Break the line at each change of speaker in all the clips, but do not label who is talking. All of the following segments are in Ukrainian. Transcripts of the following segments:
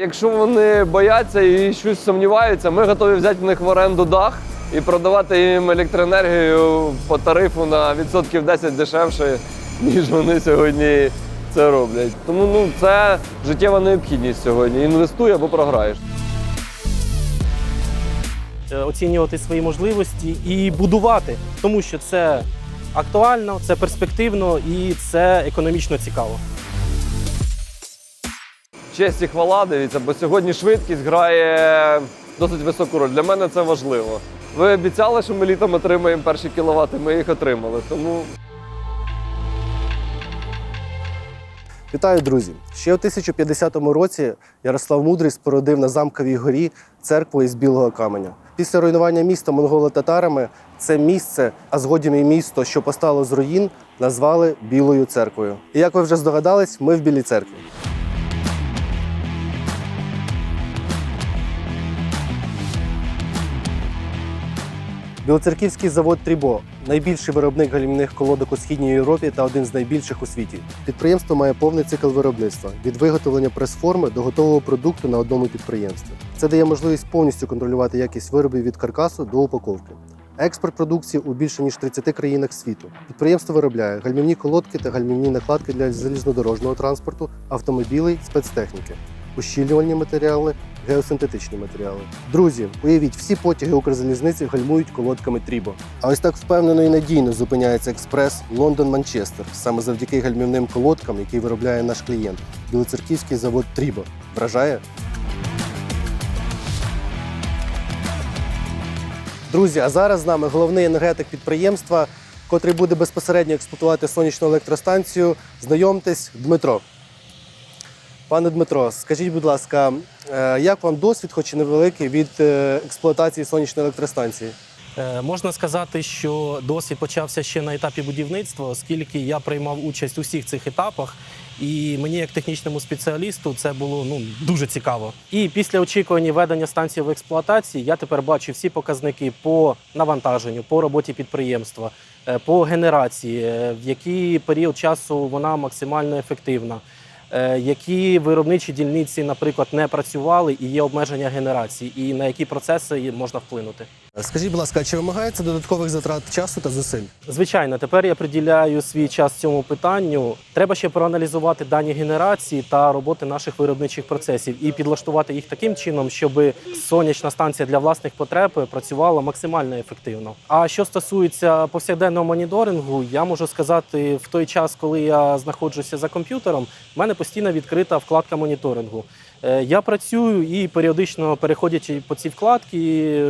Якщо вони бояться і щось сумніваються, ми готові взяти в них в оренду дах і продавати їм електроенергію по тарифу на відсотків 10 дешевше, ніж вони сьогодні це роблять. Тому ну, це життєва необхідність сьогодні. Інвестуй або програєш.
Е, оцінювати свої можливості і будувати, тому що це актуально, це перспективно і це економічно цікаво.
Честь і хвала, дивіться, бо сьогодні швидкість грає досить високу роль. Для мене це важливо. Ви обіцяли, що ми літом отримаємо перші кіловати, ми їх отримали. Тому
Вітаю, друзі! Ще у 1050 році Ярослав Мудрий спорудив на замковій горі церкву із білого каменя. Після руйнування міста монголо-татарами це місце, а згодом і місто, що постало з руїн, назвали Білою церквою. І як ви вже здогадались, ми в Білій церкві. Білоцерківський завод Трібо найбільший виробник гальмівних колодок у східній Європі та один з найбільших у світі. Підприємство має повний цикл виробництва від виготовлення прес-форми до готового продукту на одному підприємстві. Це дає можливість повністю контролювати якість виробів від каркасу до упаковки. Експорт продукції у більше ніж 30 країнах світу. Підприємство виробляє гальмівні колодки та гальмівні накладки для залізнодорожнього транспорту, автомобілей, спецтехніки, ущільнювальні матеріали, геосинтетичні матеріали. Друзі, уявіть, всі потяги Укрзалізниці гальмують колодками Трібо. А ось так впевнено і надійно зупиняється експрес Лондон-Манчестер саме завдяки гальмівним колодкам, які виробляє наш клієнт Білоцерківський завод Трібо. Вражає? Друзі, а зараз з нами головний енергетик підприємства, котрий буде безпосередньо експлуатувати сонячну електростанцію. Знайомтесь, Дмитро. Пане Дмитро, скажіть, будь ласка, е, як вам досвід, хоч і невеликий, від е, експлуатації сонячної електростанції?
Е, Можна сказати, що досвід почався ще на етапі будівництва, оскільки я приймав участь у всіх цих етапах. І мені, як технічному спеціалісту, це було ну дуже цікаво. І після очікування введення станції в експлуатації я тепер бачу всі показники по навантаженню, по роботі підприємства, по генерації, в який період часу вона максимально ефективна. Е, Які виробничі дільниці, наприклад, не працювали і є обмеження генерації, і на які процеси можна вплинути.
Скажіть, будь ласка, чи вимагається додаткових затрат часу та зусиль?
Звичайно, тепер я приділяю свій час цьому питанню. Треба ще проаналізувати дані генерації та роботи наших виробничих процесів і підлаштувати їх таким чином, щоб сонячна станція для власних потреб працювала максимально ефективно. А що стосується повсякденного моніторингу, я можу сказати, в той час, коли я знаходжуся за комп'ютером, в мене постійно відкрита вкладка моніторингу. Е, Я працюю і періодично переходячи по цій вкладці,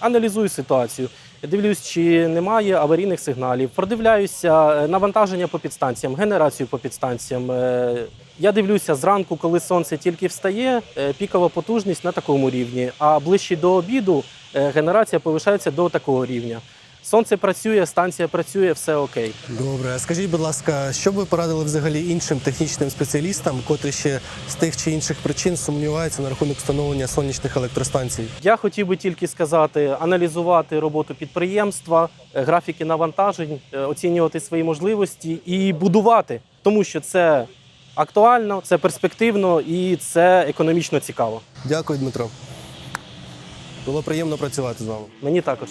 аналізую ситуацію. Дивлюсь, чи немає аварійних сигналів. Продивляюся е, навантаження по підстанціям, генерацію по підстанціям. Е, Я дивлюся зранку, коли сонце тільки встає, е, пікова потужність на такому рівні, а ближче до обіду генерація повишається до такого рівня. Сонце працює, станція працює, все окей.
Добре, скажіть, будь ласка, що б ви порадили взагалі іншим технічним спеціалістам, котрі ще з тих чи інших причин сумніваються на рахунок встановлення сонячних електростанцій?
Я хотів би тільки сказати, аналізувати роботу підприємства, е, графіки навантажень, е, оцінювати свої можливості і будувати, тому що це актуально, це перспективно і це економічно цікаво.
Дякую, Дмитро. Було приємно працювати з вами.
Мені також.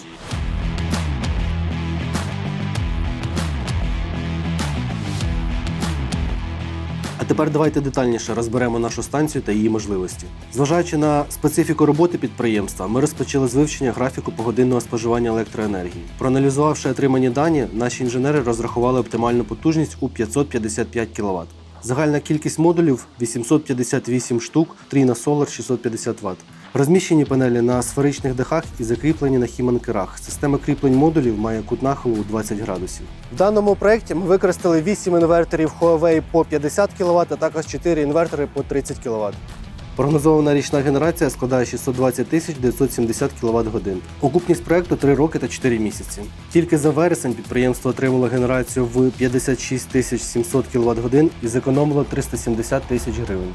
Тепер давайте детальніше розберемо нашу станцію та її можливості. Зважаючи на специфіку роботи підприємства, ми розпочали з вивчення графіку погодинного споживання електроенергії. Проаналізувавши отримані дані, наші інженери розрахували оптимальну потужність у 555 кВт. Загальна кількість модулів 858 штук, трійна Solar 650 Вт. Розміщені панелі на сферичних дахах і закріплені на хіманкерах. Система кріплень модулів має кут нахилу у 20 градусів. В даному проєкті ми використали 8 інверторів Huawei по 50 кВт, а також 4 інвертори по 30 кВт. Прогнозована річна генерація складає 620 тисяч 970 кВт годин. Окупність проекту 3 роки та 4 місяці. Тільки за вересень підприємство отримало генерацію в 56 тисяч 700 кВт годин і зекономило 370 тисяч гривень.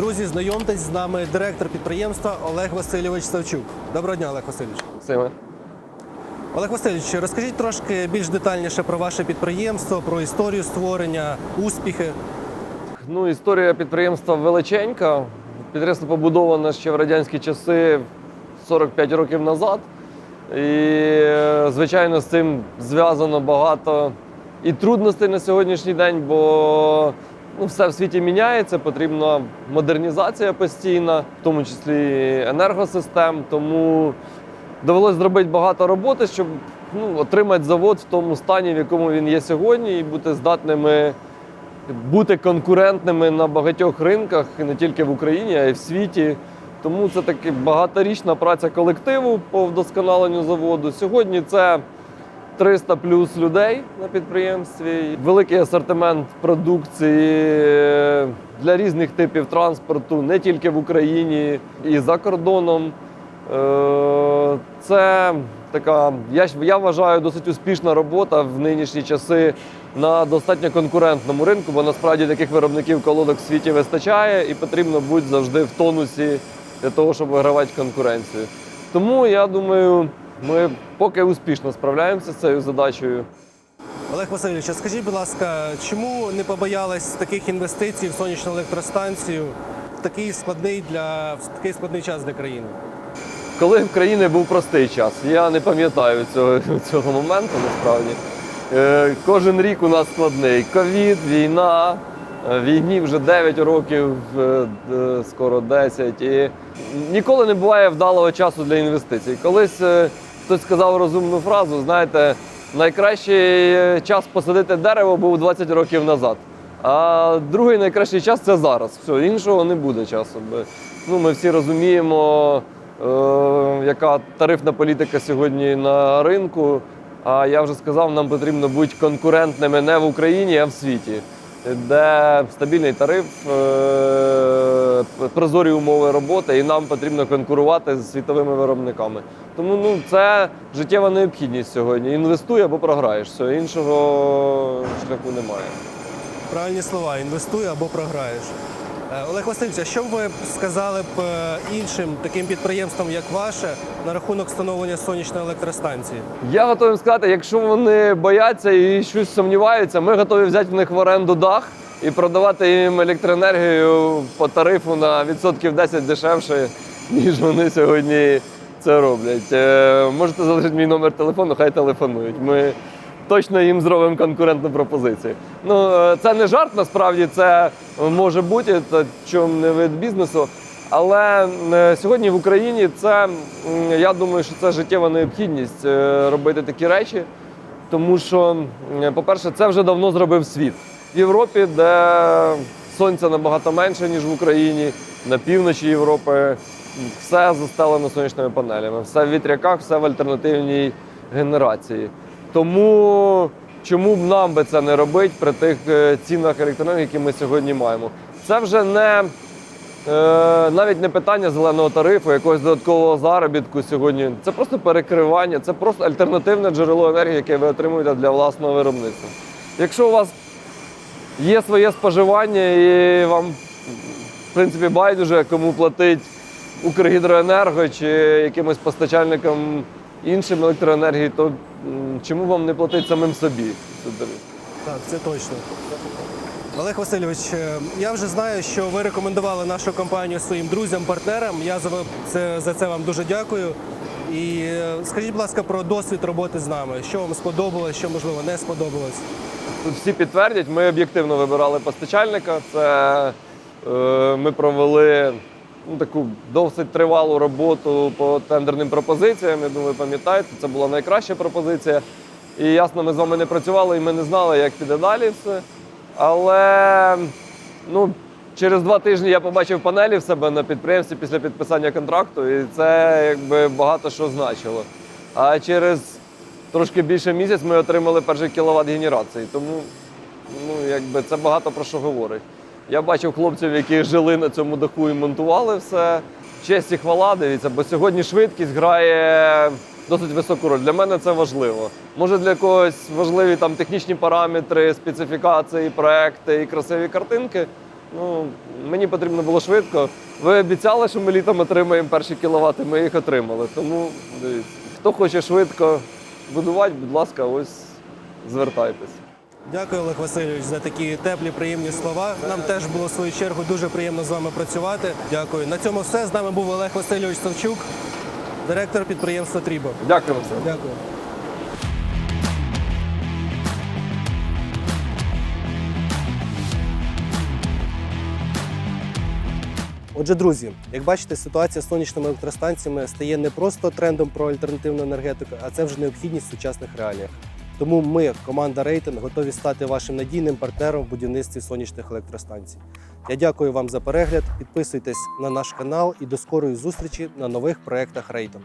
Друзі, знайомтесь з нами директор підприємства Олег Васильович Савчук. Доброго дня, Олег Васильович.
Симе.
Олег Васильович, розкажіть трошки більш детальніше про ваше підприємство, про історію створення, успіхи.
Ну, історія підприємства величенька. Підприємство побудоване ще в радянські часи 45 років назад. І, звичайно, з цим зв'язано багато і трудностей на сьогоднішній день, бо ну, все в світі міняється, потрібна модернізація постійна, в тому числі енергосистем. Тому довелося зробити багато роботи, щоб ну, отримати завод в тому стані, в якому він є сьогодні, і бути здатними бути конкурентними на багатьох ринках, не тільки в Україні, а й в світі. Тому це таки багаторічна праця колективу по вдосконаленню заводу. Сьогодні це 300 плюс людей на підприємстві, великий асортимент продукції е, для різних типів транспорту, не тільки в Україні і за кордоном. Е, Це така, я, я вважаю, досить успішна робота в нинішні часи на достатньо конкурентному ринку, бо насправді таких виробників колодок в світі вистачає і потрібно бути завжди в тонусі для того, щоб вигравати конкуренцію. Тому я думаю, ми поки успішно справляємося з цією задачею.
Олег Васильович, а скажіть, будь ласка, чому не побоялись таких інвестицій в сонячну електростанцію в такий складний для в такий складний час для країни?
Коли в країні був простий час, я не пам'ятаю цього, цього моменту насправді. Е, кожен рік у нас складний. Ковід, війна. Е, Війні вже 9 років, е, е, скоро 10. І ніколи не буває вдалого часу для інвестицій. Колись хтось сказав розумну фразу, знаєте, найкращий е, час посадити дерево був 20 років назад. А другий найкращий час це зараз. Все, іншого не буде часу. Ну, ми всі розуміємо, е, яка тарифна політика сьогодні на ринку. А я вже сказав, нам потрібно бути конкурентними не в Україні, а в світі, де стабільний тариф, е, прозорі умови роботи, і нам потрібно конкурувати з світовими виробниками. Тому ну, це життєва необхідність сьогодні. Інвестуй або програєш. Все, іншого шляху немає.
Правильні слова, інвестуй або програєш. Е, Олег Васильович, а що б ви сказали б е, іншим таким підприємствам, як ваше, на рахунок встановлення сонячної електростанції?
Я готовий сказати, якщо вони бояться і щось сумніваються, ми готові взяти в них в оренду дах і продавати їм електроенергію по тарифу на відсотків 10 дешевше, ніж вони сьогодні це роблять. Е, можете залишити мій номер телефону, хай телефонують. Ми точно їм зробимо конкурентну пропозицію. Ну, е, це не жарт, насправді це може бути, це чому не вид бізнесу. Але е, сьогодні в Україні це я думаю, що це життєва необхідність робити такі речі, тому що, по-перше, це вже давно зробив світ в Європі, де сонця набагато менше ніж в Україні, на півночі Європи. Все застелено сонячними панелями, все в вітряках, все в альтернативній генерації. Тому чому б нам би це не робити при тих е, цінах електроенергії, які ми сьогодні маємо? Це вже не Е, навіть не питання зеленого тарифу, якогось додаткового заробітку сьогодні. Це просто перекривання, це просто альтернативне джерело енергії, яке ви отримуєте для власного виробництва. Якщо у вас є своє споживання і вам, в принципі, байдуже, кому платить Укргідроенерго чи якимось постачальникам іншим електроенергії, то чому вам не платити самим собі?
Так, це точно. Олег Васильович, е, я вже знаю, що ви рекомендували нашу компанію своїм друзям, партнерам. Я за це за це вам дуже дякую. І е, скажіть, будь ласка, про досвід роботи з нами. Що вам сподобалось, що можливо не сподобалось?
Всі підтвердять, ми об'єктивно вибирали постачальника. Це е, ми провели ну, таку досить тривалу роботу по тендерним пропозиціям. Я думаю, пам'ятаєте, це була найкраща пропозиція. І ясно, ми з вами не працювали, і ми не знали, як піде далі все. Але ну, через два тижні я побачив панелі в себе на підприємстві після підписання контракту, і це якби багато що значило. А через трошки більше місяць ми отримали перший кіловат генерації. Тому ну, якби це багато про що говорить. Я бачив хлопців, які жили на цьому даху і монтували все. Честь і хвала, дивіться, бо сьогодні швидкість грає досить високу роль. Для мене це важливо. Може для когось важливі там технічні параметри, специфікації, проекти і красиві картинки. Ну, мені потрібно було швидко. Ви обіцяли, що ми літом отримаємо перші кіловати, ми їх отримали. Тому дивіться, хто хоче швидко, будувати, будь ласка, ось звертайтесь.
Дякую, Олег Васильович, за такі теплі, приємні слова. Нам теж було в свою чергу дуже приємно з вами працювати. Дякую. На цьому все. З нами був Олег Васильович Савчук, директор підприємства Трібо.
Дякую вам.
Дякую. Отже, друзі, як бачите, ситуація з сонячними електростанціями стає не просто трендом про альтернативну енергетику, а це вже необхідність в сучасних реаліях. Тому ми, команда Рейтинг, готові стати вашим надійним партнером в будівництві сонячних електростанцій. Я дякую вам за перегляд. Підписуйтесь на наш канал і до скорої зустрічі на нових проєктах Рейтинг.